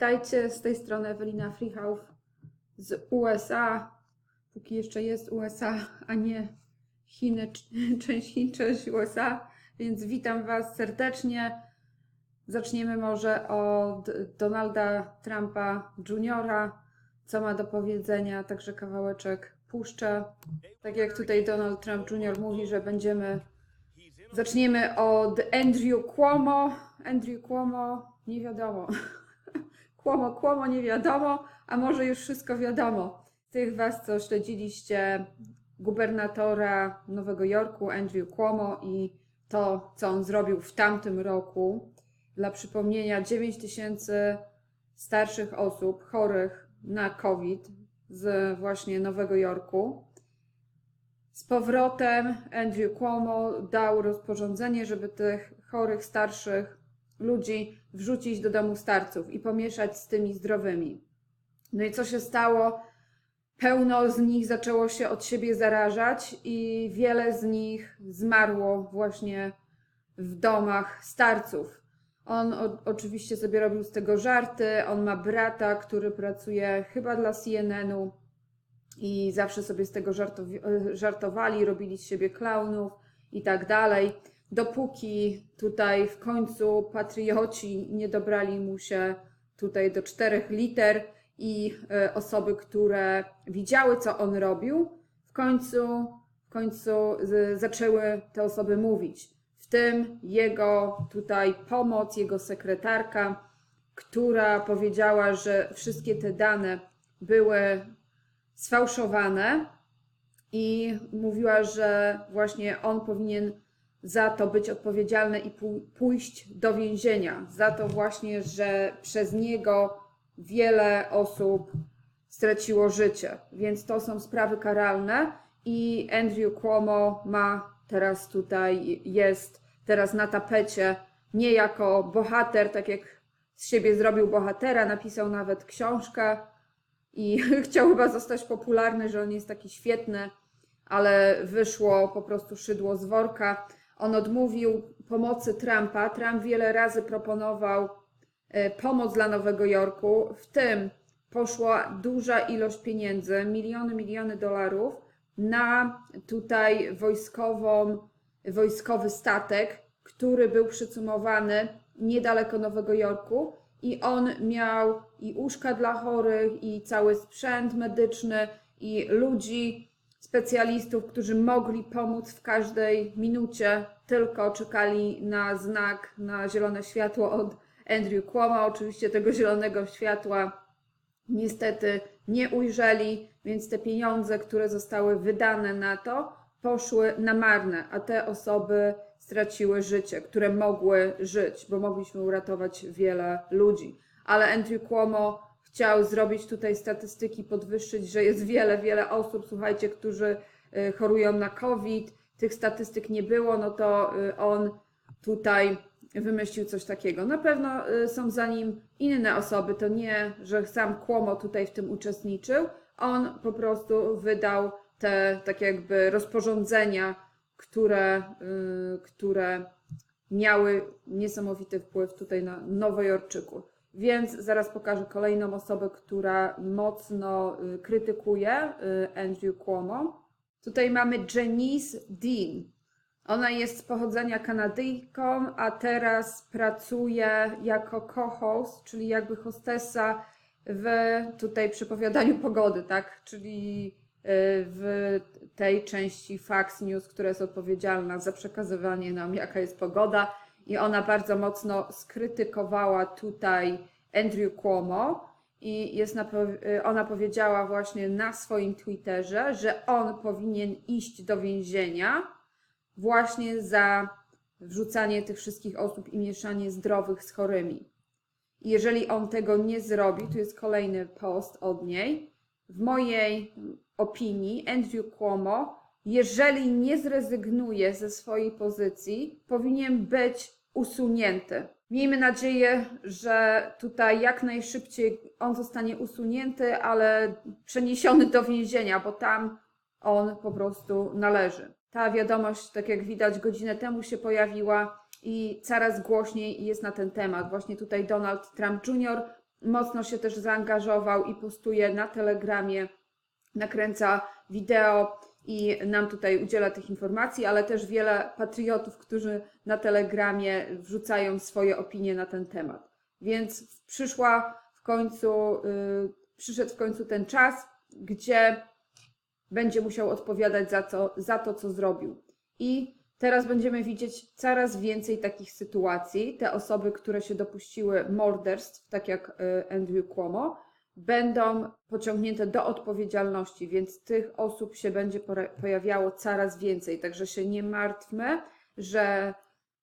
Witajcie, z tej strony Ewelina Freehouse z USA. Póki jeszcze jest USA, a nie Chiny, część Chin, część USA, więc witam Was serdecznie. Zaczniemy może od Donalda Trumpa Jr., co ma do powiedzenia, także kawałeczek puszczę. Tak jak tutaj Donald Trump Jr. mówi, że będziemy Zaczniemy od Andrew Cuomo. Andrew Cuomo, nie wiadomo. Cuomo, Cuomo, nie wiadomo, a może już wszystko wiadomo. Tych Was, co śledziliście gubernatora Nowego Jorku, Andrew Cuomo i to, co on zrobił w tamtym roku. Dla przypomnienia, 9 tysięcy starszych osób chorych na COVID z właśnie Nowego Jorku. Z powrotem Andrew Cuomo dał rozporządzenie, żeby tych chorych, starszych ludzi wrzucić do domu starców i pomieszać z tymi zdrowymi. No i co się stało? Pełno z nich zaczęło się od siebie zarażać i wiele z nich zmarło właśnie w domach starców. On o, oczywiście sobie robił z tego żarty. On ma brata, który pracuje chyba dla CNN-u i zawsze sobie z tego e, żartowali, robili z siebie klaunów i tak dalej. Dopóki tutaj w końcu patrioci nie dobrali mu się tutaj do czterech liter i e, osoby, które widziały, co on robił, w końcu, w końcu zaczęły te osoby mówić. W tym jego tutaj pomoc, jego sekretarka, która powiedziała, że wszystkie te dane były sfałszowane i mówiła, że właśnie on powinien za to być odpowiedzialny i pój- pójść do więzienia. Za to właśnie, że przez niego wiele osób straciło życie. Więc to są sprawy karalne i Andrew Cuomo ma teraz tutaj, jest teraz na tapecie nie jako bohater, tak jak z siebie zrobił bohatera, napisał nawet książkę, i chciał chyba zostać popularny, że on jest taki świetny, ale wyszło po prostu szydło z worka. On odmówił pomocy Trumpa. Trump wiele razy proponował e, pomoc dla Nowego Jorku, w tym poszła duża ilość pieniędzy, miliony, miliony dolarów na tutaj wojskową, wojskowy statek, który był przycumowany niedaleko Nowego Jorku i on miał i łóżka dla chorych, i cały sprzęt medyczny, i ludzi, specjalistów, którzy mogli pomóc w każdej minucie, tylko czekali na znak, na zielone światło od Andrew Cuomo. Oczywiście tego zielonego światła niestety nie ujrzeli, więc te pieniądze, które zostały wydane na to, poszły na marne, a te osoby straciły życie, które mogły żyć, bo mogliśmy uratować wiele ludzi. Ale Andrew Cuomo chciał zrobić tutaj statystyki, podwyższyć, że jest wiele, wiele osób, słuchajcie, którzy y, chorują na COVID. Tych statystyk nie było, no to y, on tutaj wymyślił coś takiego. Na pewno y, są za nim inne osoby, to nie, że sam Cuomo tutaj w tym uczestniczył. On po prostu wydał te tak jakby rozporządzenia, które, które miały niesamowity wpływ tutaj na Nowojorczyków. Więc zaraz pokażę kolejną osobę, która mocno y, krytykuje y, Andrew Cuomo. Tutaj mamy Janice Dean. Ona jest z pochodzenia Kanadyjką, a teraz pracuje jako co-host, czyli jakby hostessa w tutaj przepowiadaniu pogody, tak? Czyli y, w tej części Fox News, która jest odpowiedzialna za przekazywanie nam, jaka jest pogoda. I ona bardzo mocno skrytykowała tutaj Andrew Cuomo. I jest na, y, ona powiedziała właśnie na swoim Twitterze, że on powinien iść do więzienia właśnie za wrzucanie tych wszystkich osób i mieszanie zdrowych z chorymi. I jeżeli on tego nie zrobi, tu jest kolejny post od niej. W mojej opinii Andrew Cuomo, jeżeli nie zrezygnuje ze swojej pozycji, powinien być usunięty. Miejmy nadzieję, że tutaj jak najszybciej on zostanie usunięty, ale przeniesiony do więzienia, bo tam on po prostu należy. Ta wiadomość, tak jak widać, godzinę temu się pojawiła, i coraz głośniej jest na ten temat. Właśnie tutaj Donald Trump Jr. mocno się też zaangażował i postuje na Telegramie, nakręca wideo i nam tutaj udziela tych informacji, ale też wiele patriotów, którzy na Telegramie wrzucają swoje opinie na ten temat. Więc przyszła w końcu, yy, przyszedł w końcu ten czas, gdzie będzie musiał odpowiadać za to, za to, co zrobił. I teraz będziemy widzieć coraz więcej takich sytuacji. Te osoby, które się dopuściły morderstw, tak jak y, Andrew Cuomo, będą pociągnięte do odpowiedzialności, więc tych osób się będzie pojawiało coraz więcej. Także się nie martwmy, że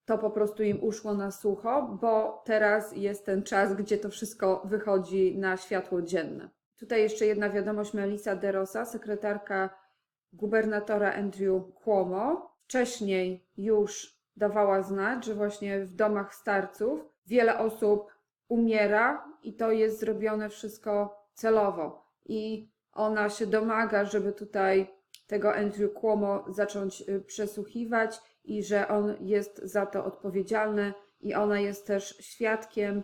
to po prostu im uszło na sucho, bo teraz jest ten czas, gdzie to wszystko wychodzi na światło dzienne. Tutaj jeszcze jedna wiadomość Melissa De Rosa, sekretarka gubernatora Andrew Cuomo. Wcześniej już dawała znać, że właśnie w domach starców wiele osób umiera i to jest zrobione wszystko celowo. I ona się domaga, żeby tutaj tego Andrew Cuomo zacząć y, przesłuchiwać i że on jest za to odpowiedzialny i ona jest też świadkiem,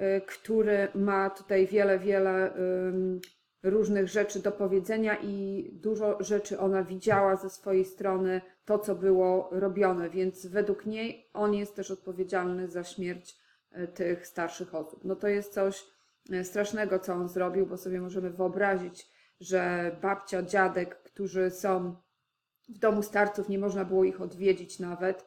y, który ma tutaj wiele, wiele różnych rzeczy do powiedzenia i dużo rzeczy ona widziała ze swojej strony, to co było robione, więc według niej on jest też odpowiedzialny za śmierć tych starszych osób. No to jest coś y, strasznego, co on zrobił, bo sobie możemy wyobrazić, że babcia, dziadek, którzy są w domu starców, nie można było ich odwiedzić nawet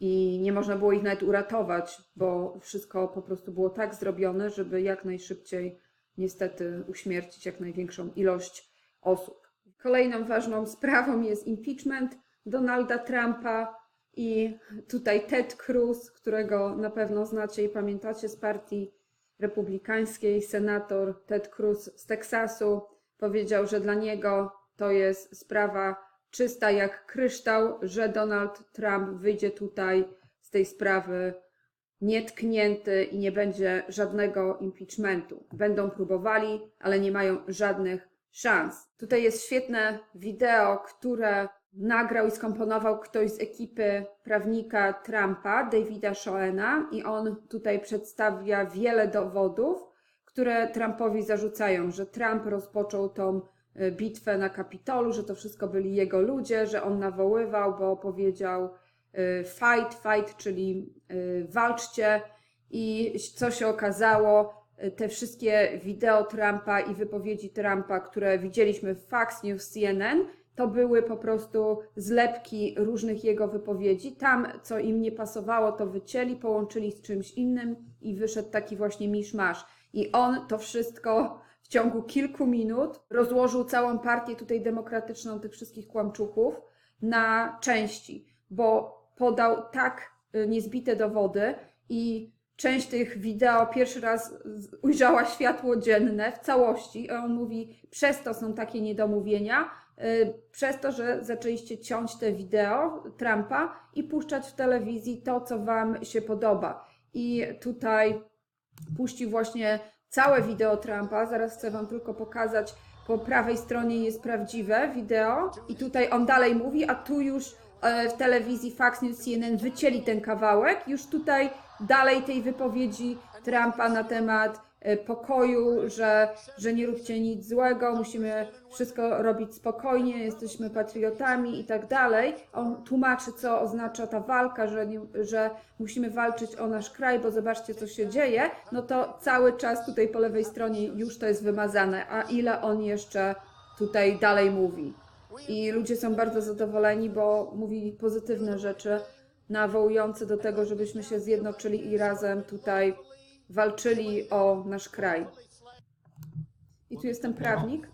i nie można było ich nawet uratować, bo wszystko po prostu było tak zrobione, żeby jak najszybciej niestety uśmiercić jak największą ilość osób. Kolejną ważną sprawą jest impeachment Donalda Trumpa i tutaj Ted Cruz, którego na pewno znacie i pamiętacie z partii republikańskiej, senator Ted Cruz z Teksasu powiedział, że dla niego to jest sprawa czysta jak kryształ, że Donald Trump wyjdzie tutaj z tej sprawy nietknięty i nie będzie żadnego impeachmentu. Będą próbowali, ale nie mają żadnych szans. Tutaj jest świetne wideo, które nagrał i skomponował ktoś z ekipy prawnika Trumpa, Davida Shoena, i on tutaj przedstawia wiele dowodów, które Trumpowi zarzucają, że Trump rozpoczął tą y, bitwę na Kapitolu, że to wszystko byli jego ludzie, że on nawoływał, bo powiedział y, fight, fight, czyli y, walczcie. I co się okazało, te wszystkie wideo Trumpa i wypowiedzi Trumpa, które widzieliśmy w Fox News, CNN, to były po prostu zlepki różnych jego wypowiedzi. Tam, co im nie pasowało, to wycięli, połączyli z czymś innym i wyszedł taki właśnie miszmasz. I on to wszystko w ciągu kilku minut rozłożył całą partię tutaj demokratyczną, tych wszystkich kłamczuchów, na części, bo podał tak y, niezbite dowody i część tych wideo pierwszy raz ujrzała światło dzienne w całości. I on mówi, przez to są takie niedomówienia, przez to, że zaczęliście ciąć te wideo Trumpa i puszczać w telewizji to, co Wam się podoba. I tutaj puścił właśnie całe wideo Trumpa. Zaraz chcę Wam tylko pokazać. Po prawej stronie jest prawdziwe wideo i tutaj on dalej mówi, a tu już e, w telewizji Fox News CNN wycięli ten kawałek. Już tutaj dalej tej wypowiedzi Trumpa na temat pokoju, że, że nie róbcie nic złego, musimy wszystko robić spokojnie, jesteśmy patriotami i tak dalej. On tłumaczy, co oznacza ta walka, że, nie, że musimy walczyć o nasz kraj, bo zobaczcie, co się dzieje. No to cały czas tutaj po lewej stronie już to jest wymazane. A ile on jeszcze tutaj dalej mówi? I ludzie są bardzo zadowoleni, bo mówi pozytywne rzeczy, nawołujące do tego, żebyśmy się zjednoczyli i razem tutaj walczyli o nasz kraj. I tu jest ten prawnik.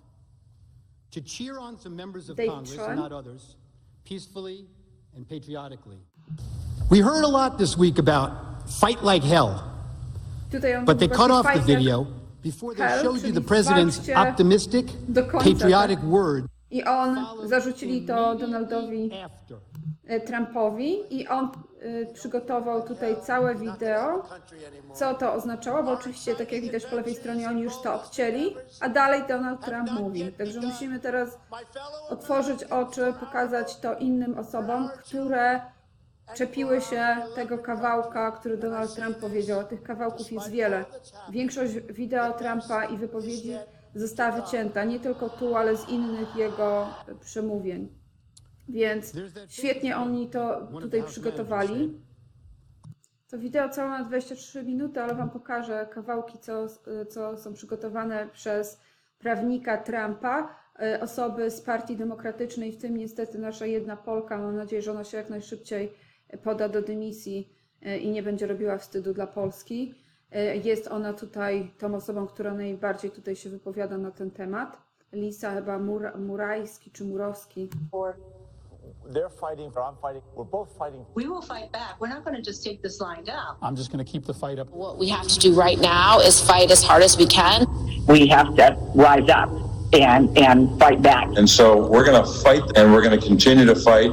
Dave others, peacefully and patriotically. We heard a lot this week about fight like hell, but they cut off the video before they showed you the president's optimistic, patriotic tak? I on zarzucili to Donaldowi e, Trumpowi i on e, przygotował tutaj całe wideo, co to oznaczało, bo oczywiście, tak jak widać po lewej stronie, oni już to odcięli, a dalej Donald Trump mówi. Także musimy teraz otworzyć oczy, pokazać to innym osobom, które czepiły się tego kawałka, który Donald Trump powiedział. Tych kawałków jest wiele. Większość wideo Trumpa i wypowiedzi została wycięta, nie tylko tu, ale z innych jego przemówień. Więc świetnie oni to tutaj przygotowali. To wideo całe ma 23 minuty, ale Wam pokażę kawałki, co, co są przygotowane przez prawnika Trumpa, e, osoby z Partii Demokratycznej, w tym niestety nasza jedna Polka. Mam nadzieję, że ona się jak najszybciej poda do dymisji e, i nie będzie robiła wstydu dla Polski. Jest ona tutaj tą osobą, która najbardziej tutaj się wypowiada na ten temat. Lisa chyba Mur Murajski czy Murowski. for they're fighting or I'm fighting. We're both fighting We will fight back. We're not going to just take this lying down. I'm just going to keep the fight up. What we have to do right now is fight as hard as we can. we have to rise up and, and fight back. And so we're going to fight and we're going to continue to fight.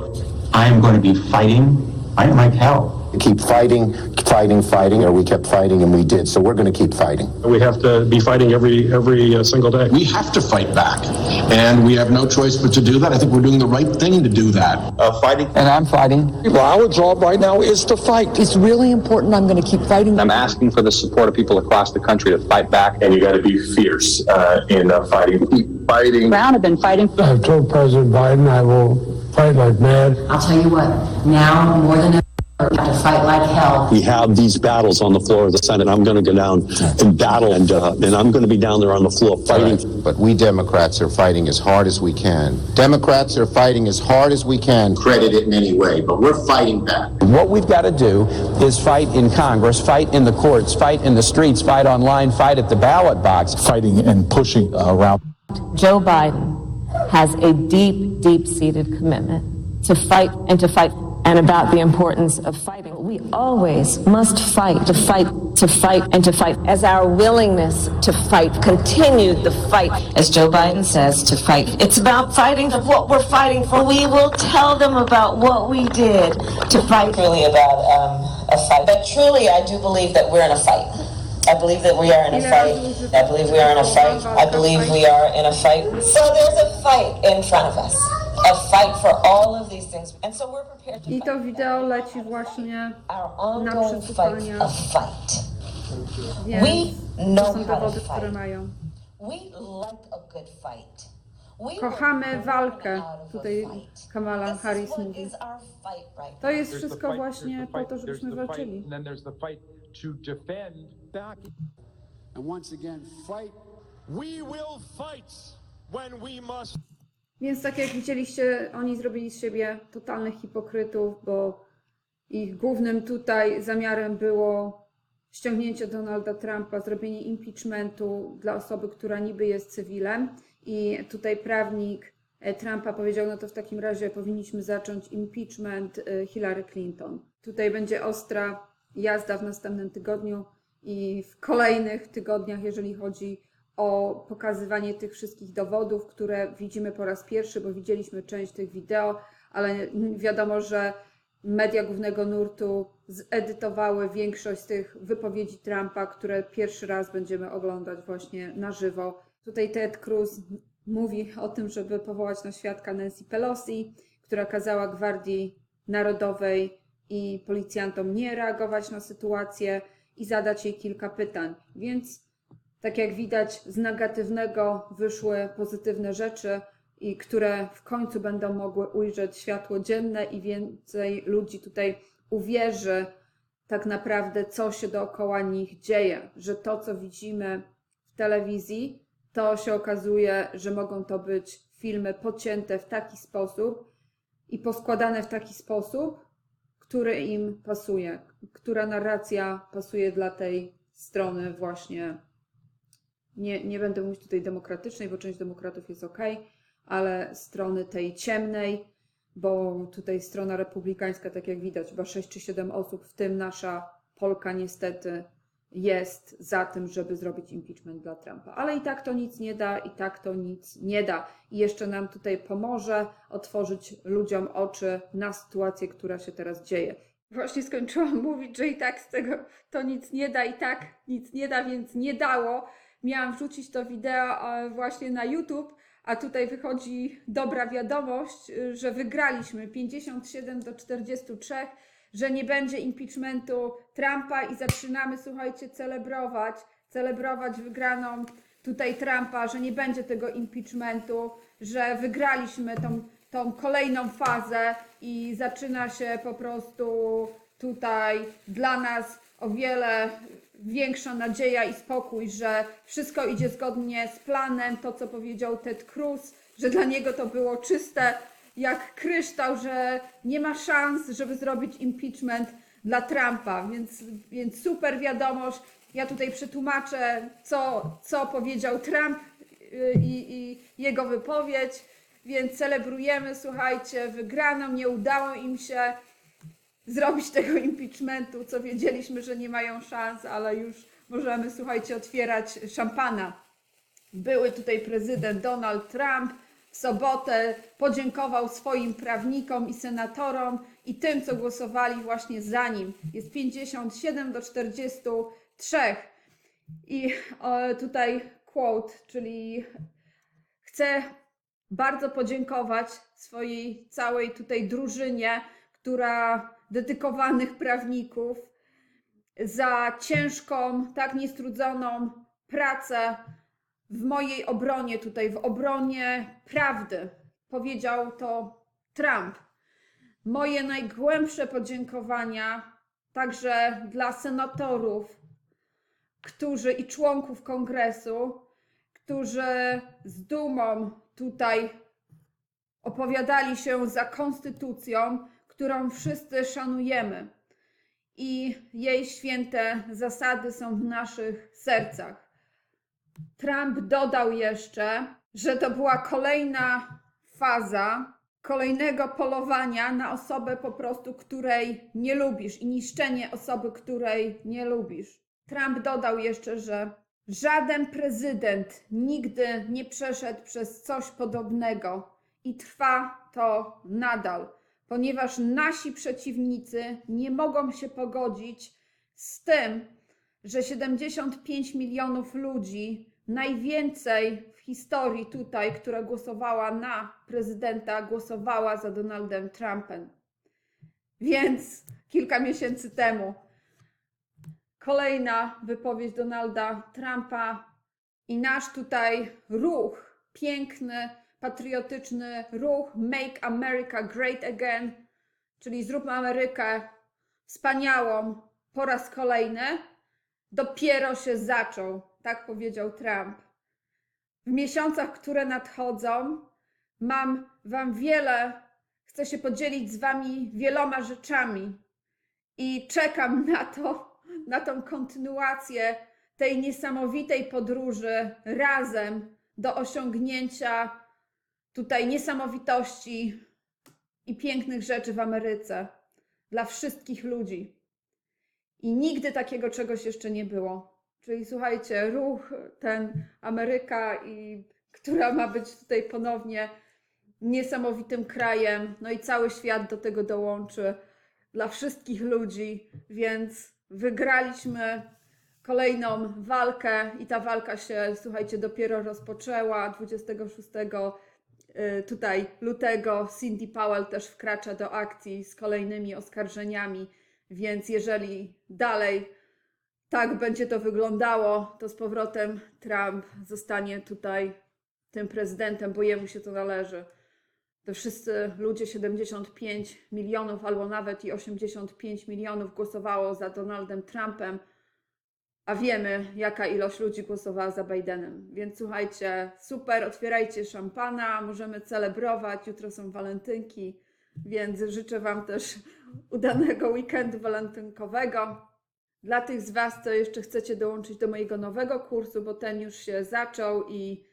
I am going to be fighting, I am like hell. Keep fighting, fighting, fighting, or we kept fighting and we did. So we're going to keep fighting. We have to be fighting every every uh, single day. We have to fight back, and we have no choice but to do that. I think we're doing the right thing to do that. Uh, fighting. And I'm fighting. Well, our job right now is to fight. It's really important. I'm going to keep fighting. I'm asking for the support of people across the country to fight back. And you got to be fierce uh, in uh, fighting. Keep fighting. Brown have been fighting. I've told President Biden I will fight like mad. I'll tell you what, now more than ever, we have to fight like hell. We have these battles on the floor of the Senate. I'm going to go down and battle, and uh, and I'm going to be down there on the floor fighting. But we Democrats are fighting as hard as we can. Democrats are fighting as hard as we can. Credit it in any way, but we're fighting back. What we've got to do is fight in Congress, fight in the courts, fight in the streets, fight online, fight at the ballot box. Fighting and pushing around. Joe Biden has a deep, deep seated commitment to fight and to fight and about the importance of fighting. We always must fight to fight, to fight, and to fight as our willingness to fight continued the fight, as Joe Biden says, to fight. It's about fighting for what we're fighting for. We will tell them about what we did to fight. Really about um, a fight. But truly, I do believe that we're in a fight. I believe that we are in a fight. I believe we are in a fight. I believe we are in a fight. So there's a fight in front of us. A fight for all of these things. And so we're prepared to I fight. to wideo leci właśnie, Our ongoing fight a fight. więc We to know są how to dowody, które fight. mają. We like a good fight. We Kochamy walkę, tutaj fight. Kamala This is Harris mówi. is our fight right To jest wszystko właśnie po to, żebyśmy walczyli. then there's the fight to defend. Back. And once again, fight. We will fight when we must. Więc tak jak widzieliście, oni zrobili z siebie totalnych hipokrytów, bo ich głównym tutaj zamiarem było ściągnięcie Donalda Trumpa, zrobienie impeachmentu dla osoby, która niby jest cywilem. I tutaj prawnik e, Trumpa powiedział, no to w takim razie powinniśmy zacząć impeachment e, Hillary Clinton. Tutaj będzie ostra jazda w następnym tygodniu i w kolejnych tygodniach, jeżeli chodzi o pokazywanie tych wszystkich dowodów, które widzimy po raz pierwszy, bo widzieliśmy część tych wideo, ale wiadomo, że media głównego nurtu zedytowały większość tych wypowiedzi Trumpa, które pierwszy raz będziemy oglądać właśnie na żywo. Tutaj Ted Cruz mówi o tym, żeby powołać na świadka Nancy Pelosi, która kazała Gwardii Narodowej i policjantom nie reagować na sytuację i zadać jej kilka pytań. Więc tak jak widać, z negatywnego wyszły pozytywne rzeczy, i które w końcu będą mogły ujrzeć światło dzienne i więcej ludzi tutaj uwierzy tak naprawdę, co się dookoła nich dzieje, że to, co widzimy w telewizji, to się okazuje, że mogą to być filmy pocięte w taki sposób i poskładane w taki sposób, który im pasuje, która narracja pasuje dla tej strony właśnie nie, nie będę mówić tutaj demokratycznej, bo część demokratów jest ok, ale strony tej ciemnej, bo tutaj strona republikańska, tak jak widać, chyba 6 czy 7 osób, w tym nasza Polka niestety jest za tym, żeby zrobić impeachment dla Trumpa. Ale i tak to nic nie da, i tak to nic nie da. I jeszcze nam tutaj pomoże otworzyć ludziom oczy na sytuację, która się teraz dzieje. Właśnie skończyłam mówić, że i tak z tego to nic nie da, i tak nic nie da, więc nie dało. Miałam wrzucić to wideo e, właśnie na YouTube, a tutaj wychodzi dobra wiadomość, y, że wygraliśmy 57 do 43, że nie będzie impeachmentu Trumpa i zaczynamy, słuchajcie, celebrować, celebrować wygraną tutaj Trumpa, że nie będzie tego impeachmentu, że wygraliśmy tą, tą kolejną fazę i zaczyna się po prostu tutaj dla nas o wiele większa nadzieja i spokój, że wszystko idzie zgodnie z planem, to co powiedział Ted Cruz, że dla niego to było czyste jak kryształ, że nie ma szans, żeby zrobić impeachment dla Trumpa, więc, więc super wiadomość. Ja tutaj przetłumaczę, co, co powiedział Trump y, i, i jego wypowiedź, więc celebrujemy, słuchajcie, wygraną, nie udało im się zrobić tego impeachmentu, co wiedzieliśmy, że nie mają szans, ale już możemy, słuchajcie, otwierać szampana. Były tutaj prezydent Donald Trump w sobotę podziękował swoim prawnikom i senatorom i tym, co głosowali właśnie za nim. Jest 57 do 43. I tutaj quote, czyli chcę bardzo podziękować swojej całej tutaj drużynie, która dedykowanych prawników za ciężką, tak niestrudzoną pracę w mojej obronie tutaj, w obronie prawdy. Powiedział to Trump. Moje najgłębsze podziękowania także dla senatorów, którzy i członków kongresu, którzy z dumą tutaj opowiadali się za konstytucją, którą wszyscy szanujemy. I jej święte zasady są w naszych sercach. Trump dodał jeszcze, że to była kolejna faza kolejnego polowania na osobę po prostu, której nie lubisz i niszczenie osoby, której nie lubisz. Trump dodał jeszcze, że żaden prezydent nigdy nie przeszedł przez coś podobnego i trwa to nadal, ponieważ nasi przeciwnicy nie mogą się pogodzić z tym, że 75 milionów ludzi, najwięcej w historii tutaj, która głosowała na prezydenta, głosowała za Donaldem Trumpem. Więc kilka miesięcy temu kolejna wypowiedź Donalda Trumpa i nasz tutaj ruch, piękny, patriotyczny ruch Make America Great Again, czyli zróbmy Amerykę wspaniałą po raz kolejny, dopiero się zaczął, tak powiedział Trump. W miesiącach, które nadchodzą, mam Wam wiele, chcę się podzielić z Wami wieloma rzeczami i czekam na to, na tą kontynuację tej niesamowitej podróży razem do osiągnięcia tutaj niesamowitości i pięknych rzeczy w Ameryce dla wszystkich ludzi. I nigdy takiego czegoś jeszcze nie było. Czyli słuchajcie, ruch ten Ameryka, i, która ma być tutaj ponownie niesamowitym krajem, no i cały świat do tego dołączy dla wszystkich ludzi, więc wygraliśmy kolejną walkę i ta walka się, słuchajcie, dopiero rozpoczęła 26 y, tutaj lutego. Cindy Powell też wkracza do akcji z kolejnymi oskarżeniami, więc jeżeli dalej tak będzie to wyglądało, to z powrotem Trump zostanie tutaj tym prezydentem, bo jemu się to należy. To wszyscy ludzie, 75 milionów albo nawet i 85 milionów głosowało za Donaldem Trumpem, a wiemy, jaka ilość ludzi głosowała za Bidenem. Więc słuchajcie, super, otwierajcie szampana, możemy celebrować. Jutro są walentynki, więc życzę Wam też udanego weekendu walentynkowego. Dla tych z Was, co jeszcze chcecie dołączyć do mojego nowego kursu, bo ten już się zaczął i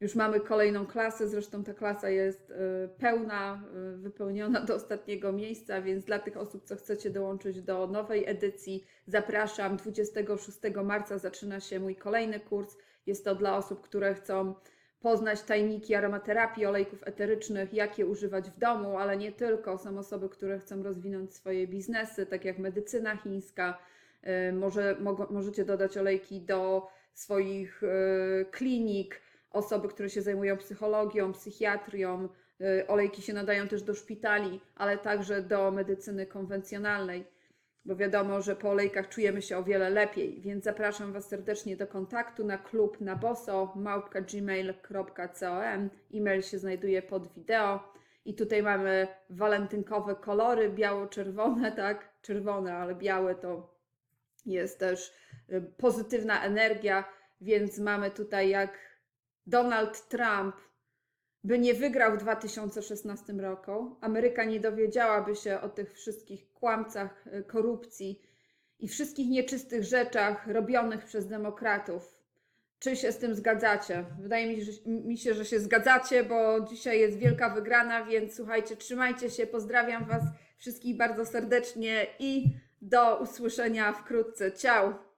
już mamy kolejną klasę. Zresztą ta klasa jest y, pełna, y, wypełniona do ostatniego miejsca, więc dla tych osób, co chcecie dołączyć do nowej edycji, zapraszam. 26 marca zaczyna się mój kolejny kurs. Jest to dla osób, które chcą poznać tajniki aromaterapii, olejków eterycznych, jak je używać w domu, ale nie tylko. Są osoby, które chcą rozwinąć swoje biznesy, tak jak medycyna chińska. Y, Może, możecie dodać olejki do swoich klinik, osoby, które się zajmują psychologią, psychiatrią, Y, Olejki się nadają też do szpitali, ale także do medycyny konwencjonalnej, bo wiadomo, że po olejkach czujemy się o wiele lepiej, więc zapraszam Was serdecznie do kontaktu na klub na boso małpka.gmail.com. E-mail się znajduje pod wideo. I tutaj mamy walentynkowe kolory, biało-czerwone, tak? Czerwone, ale białe to jest też y, pozytywna energia, więc mamy tutaj jak Donald Trump by nie wygrał w 2016 roku, Ameryka nie dowiedziałaby się o tych wszystkich kłamcach, y, korupcji i wszystkich nieczystych rzeczach robionych przez demokratów. Czy się z tym zgadzacie? Wydaje mi się, że, mi się, że się zgadzacie, bo dzisiaj jest wielka wygrana, więc słuchajcie, trzymajcie się, pozdrawiam Was wszystkich bardzo serdecznie i do usłyszenia wkrótce. Ciao!